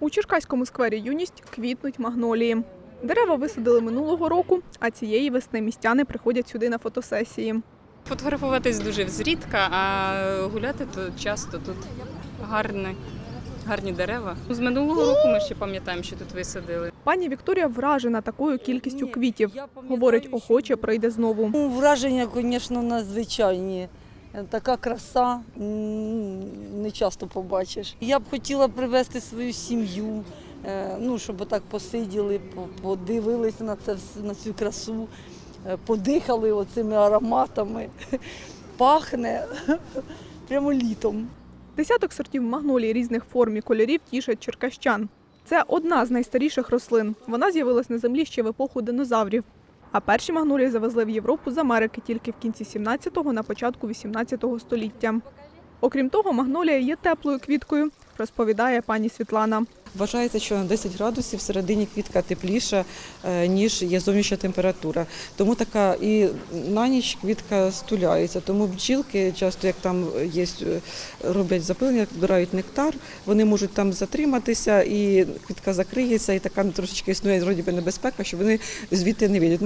У Черкаському сквері Юність квітнуть магнолії. Дерева висадили минулого року, а цієї весни містяни приходять сюди на фотосесії. Фотографуватись дуже зрідка, а гуляти то часто тут гарні, гарні дерева. З минулого року ми ще пам'ятаємо, що тут висадили. Пані Вікторія вражена такою кількістю квітів. Говорить, охоче прийде знову. Ну, Враження, звісно, надзвичайні. Е, Така краса не часто побачиш. Я б хотіла привезти свою сім'ю, е, ну, щоб отак посиділи, подивилися на, це, на цю красу, е, подихали оцими ароматами. Пахне прямо літом. Десяток сортів магнолій різних форм і кольорів тішать черкащан. Це одна з найстаріших рослин. Вона з'явилась на землі ще в епоху динозаврів. А перші магнолії завезли в Європу з Америки тільки в кінці 17-го, на початку 18-го століття. Окрім того, магнолія є теплою квіткою, розповідає пані Світлана. Вважається, що на 10 градусів всередині квітка тепліша, е, ніж є зовнішня температура. Тому така і на ніч квітка стуляється. Тому бджілки часто, як там є, е, роблять запилення, збирають нектар, вони можуть там затриматися, і квітка закриється, і така трошечки існує вроді небезпека, що вони звідти не вийдуть.